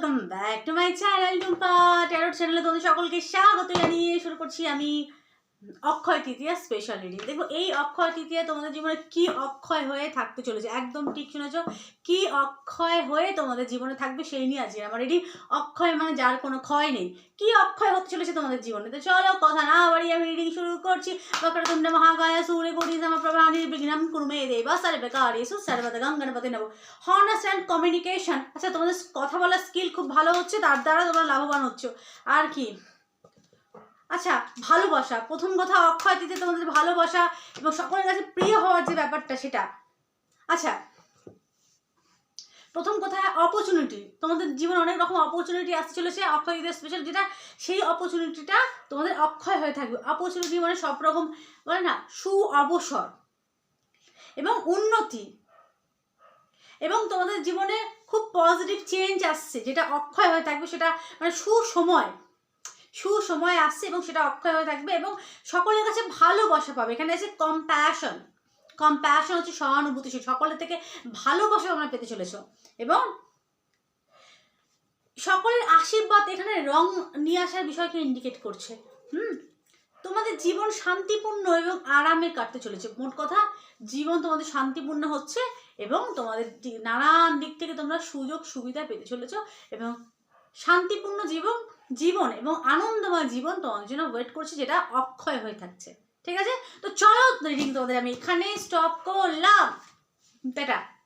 Welcome back to my channel Tumpa tarot চ্যানেলে তোমাদের সকলকে স্বাগত জানিয়ে শুরু করছি আমি অক্ষয় তৃতীয়া স্পেশাল রিডিং দেখো, এই অক্ষয় তৃতীয়া তোমাদের জীবনে কি অক্ষয় হয়ে থাকতে চলেছে? একদম ঠিক শুনেছ। কি অক্ষয় হয়ে তোমাদের জীবনে থাকবে সেই নিয়ে আজকে আমার রিডিং অক্ষয় মানে যার কোনো ক্ষয় নেই। কি অক্ষয় হতে চলেছে তোমাদের জীবনে? তো চলো, কথা না বাড়িয়ে আমি রিডিং শুরু করছি। বক্রতুণ্ড মহাকায় সূর্য কোটি সমপ্রভা নির্বিঘ্নম কুরুমে দেবা সর্বকার্যেষু সর্বদা গণপতি নব। হর্নাস অ্যান্ড কমিউনিকেশন আচ্ছা তোমাদের কথা বলার স্কিল খুব ভালো হচ্ছে, তার দ্বারা তোমরা লাভবান হচ্ছ। আর কি? আচ্ছা ভালোবাসা। প্রথম কথা অক্ষয় দিতে তোমাদের ভালোবাসা এবং সকলের কাছে প্রিয় হওয়ার যে ব্যাপারটা সেটা। আচ্ছা প্রথম কথা অপরচুনিটি তোমাদের জীবনে অনেক রকম অপরচুনিটি আসতে চলেছে অক্ষয় ঈদের স্পেশাল যেটা সেই অপরচুনিটিটা তোমাদের অক্ষয় হয়ে থাকবে। অপরচুনিটি মানে সব রকম বলে না সু অবসর এবং উন্নতি। এবং তোমাদের জীবনে খুব পজিটিভ চেঞ্জ আসছে, যেটা অক্ষয় হয়ে থাকবে, সেটা মানে সুসময়। সুসময় আসছে এবং সেটা অক্ষয় হয়ে থাকবে এবং সকলের কাছে ভালোবাসা পাবে। এখানে আছে কম্প্যাশন কম্প্যাশন হচ্ছে সহানুভূতিশীল সকলের থেকে ভালোবাসা তোমরা পেতে চলেছ। এবং সকলের আশীর্বাদ এখানে রং নিয়ে আসার বিষয়কে ইন্ডিকেট করছে। হুম? তোমাদের জীবন শান্তিপূর্ণ এবং আরামে কাটতে চলেছে। মোট কথা, জীবন তোমাদের শান্তিপূর্ণ হচ্ছে এবং তোমাদের নানান দিক থেকে তোমরা সুযোগ সুবিধা পেতে চলেছ এবং শান্তিপূর্ণ জীবন জীবন এবং আনন্দময় জীবন তোমাদের জন্য ওয়েট করছে, যেটা অক্ষয় হয়ে থাকছে। ঠিক আছে? তো চলো রিডিং তোমাদের আমি এখানে স্টপ করলাম। টাটা।